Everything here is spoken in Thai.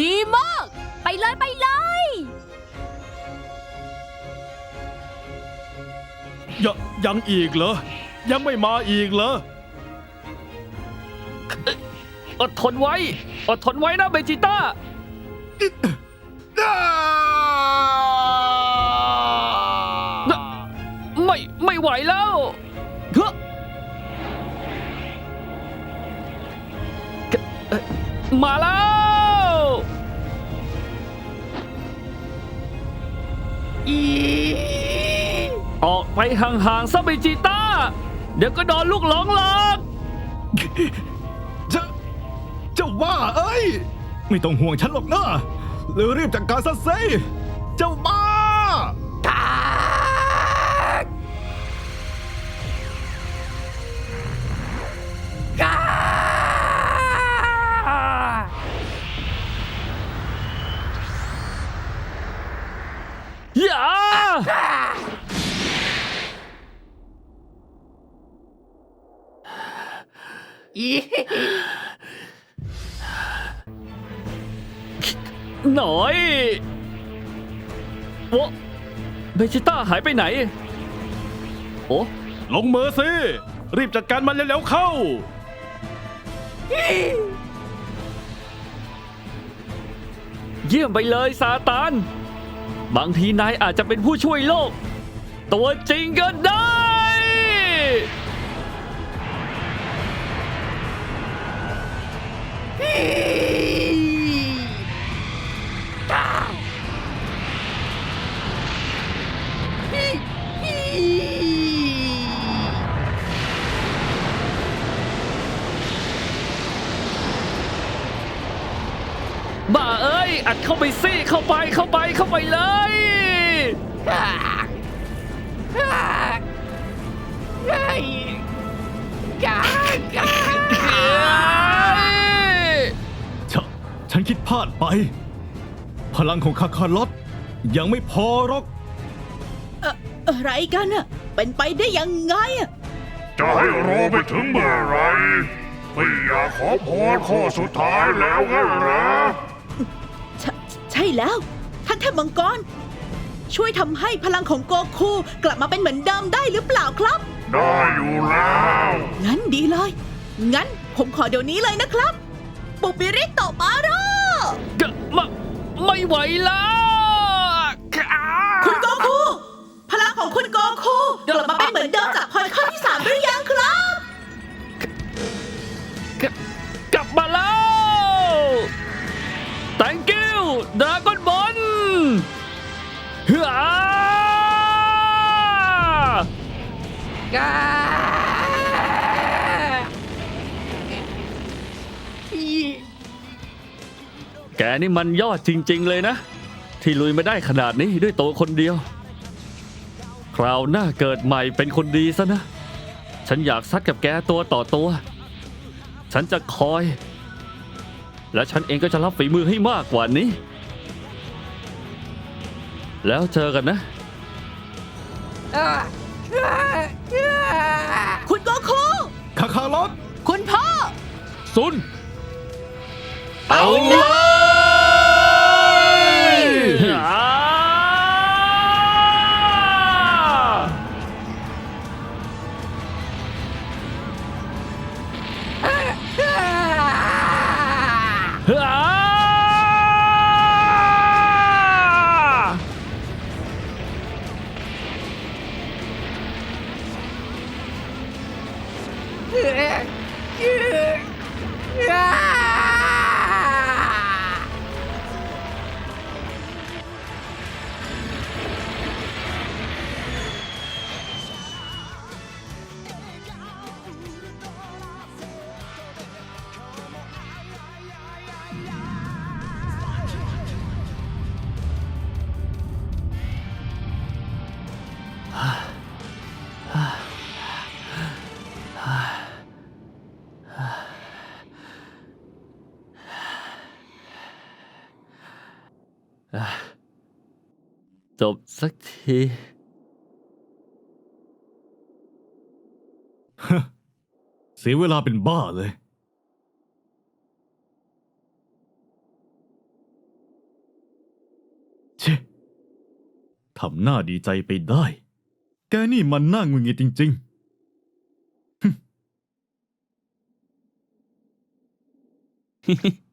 ดีมาก ไปเลยไปเลยยังยังอีกเหรอ ยังไม่มาอีกเหรอ อดทนไว้ อดทนไว้นะเบจิต้า ไม่ไม่ไหวแล้วเฮ้อเอ่อมาแล้ว อีออกไปห่างๆซะเบจิต้า เดี๋ยวก็โดนลูกหลงหลอกเจ้าเจ้าบ้าเอ้ย ไม่ต้องห่วงฉันหรอกนะเร็วรีบจัดการซะสิเซ หน่อยโอ้เบจิต้าหายไปไหน โอ้ลงมือสิ รีบจัดการมันเร็วๆเข้า เยี่ยมไปเลยซาตาน บางทีนายอาจจะเป็นผู้ช่วยโลก ตัวจริงก็ได้ บ้าเอ้ย อัดเข้าไปสิเข้าไปเข้าไปเข้าไปเลยฉะฉันคิดพลาดไป พลังของคาคาลอตยังไม่พอหรอกอะไรกันอะเป็นไปได้ยังไงอะจะให้รอไปถึงเมื่อไหรไม่อยากขอพรข้อสุดท้ายแล้วงั้นเหรอ ใช่ใช่แล้ว ท่านเทพมังกร ช่วยทำให้พลังของโกคูกลับมาเป็นเหมือนเดิมได้หรือเปล่าครับ ได้อยู่แล้ว งั้นดีเลย งั้นผมขอเดี๋ยวนี้เลยนะครับปุปิริโตะมาโร กะมาไม่ไหวแล้ว ดราก้อนบอลเฮ้แกนี่มันยอดจริง ๆ เลยนะ ที่ลุยมาได้ขนาดนี้ด้วยตัวคนเดียว คราวหน้าเกิดใหม่เป็นคนดีซะนะ ฉันอยากซัดกับแกตัวต่อตัว ฉันจะคอย และฉันเองก็จะรับฝีมือให้มากกว่านี้ แล้วเจอกันนะ คุณโกคู คาคาลอตคุณพ่อซุน เอาเลย เนี่ย จบสักที เสียเวลาเป็นบ้าเลย เชทำหน้าดีใจไปได้ แกนี่มันน่างุนงิดจริง ๆ Hehe